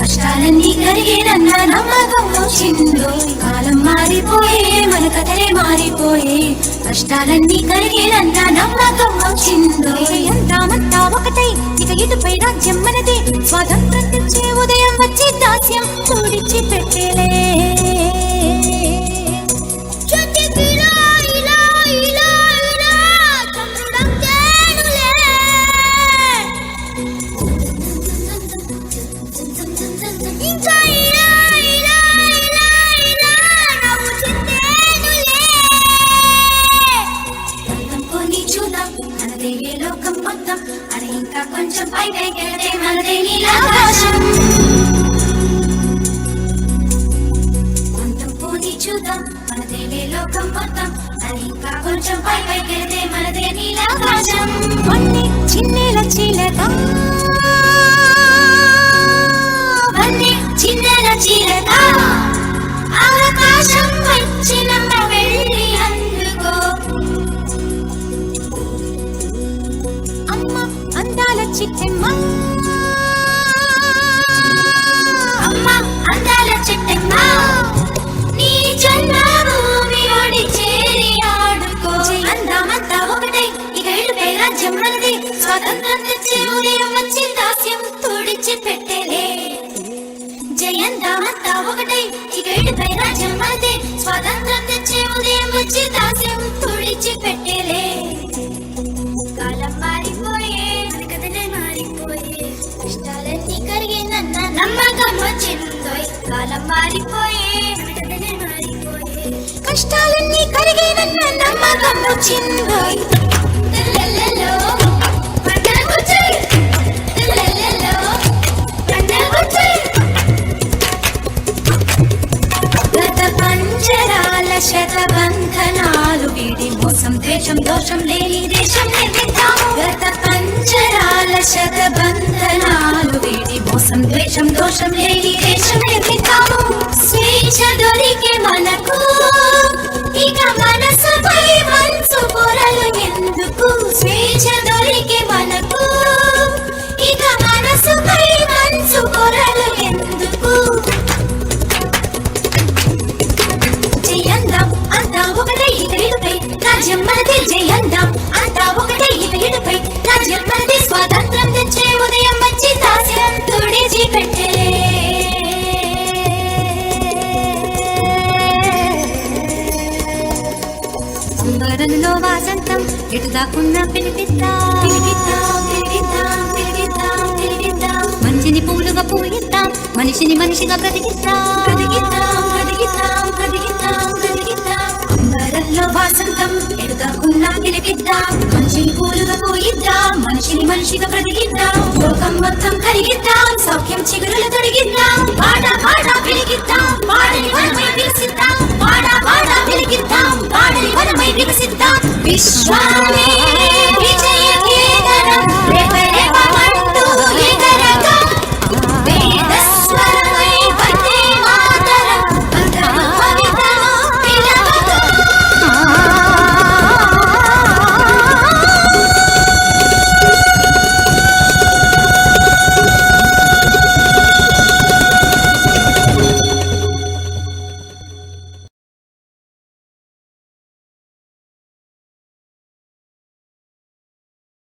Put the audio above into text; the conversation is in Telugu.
కష్టాలన్నీ కరిగేనన్న నమ్మకం వచ్చిందో కాలం మారిపోయే మన కథలే మారిపోయే. కష్టాలన్నీ కరిగేనన్న నమ్మకం వచ్చిందో ఎంతామంతా ఒకటై ఇక ఇటుపై రాజ్యం మనదే. స్వాతంత్రం తెచ్చే ఉదయం వచ్చే దాస్యం. కొంచెం పై పైకెళ్తే మనదే నీలాకాశం కొన్ని చిన్నేల చీలక. వన్నే చిన్నల కష్టాలన్నీ కరిగేనన్న నమ్మకం వచ్చిందోయ్ కాలం మారిపోయే మన కష్టాలన్నీ కరిగేనన్న నమ్మకం శతబంధనాలు వీడి మోసం ద్వేషం దోషం లేని దేశం గత పంచరాల శతబంధనాలు మోసం దోషం లేని దేశం నిర్మిద్దాము స్వేచ్ఛ దొరికే మనకు. ఇక మనసుపై మనసు పొరలు ఎందుకు? స్వేచ్ఛ దొరికే మనకు. ఇక మనసుపై మనసు పొరలు ఎందుకు? జయందాం అంతా ఒకటే ఇతరులపై రాజ్యం మనది జయందాం. ఎటు దాకున్నా పిలిపిద్దాం పిలిపిద్దాం మంచిని పూలుగా పూయిద్దాం మనిషిని మనిషిగా బ్రతికిద్దాం బ్రతికిద్దాం బ్రతికిద్దాం బ్రతికిద్దాం బ్రతికిద్దాం అంబరంలో వాసంతం ఎడుగాకున్నా పిలిపిద్దాం మంచిని పూలుగా పూయిద్దాం మనిషిని మనిషిగా బ్రతికిద్దాం లోకం మొత్తం కరిగిద్దాం సౌఖ్యం చిగురులు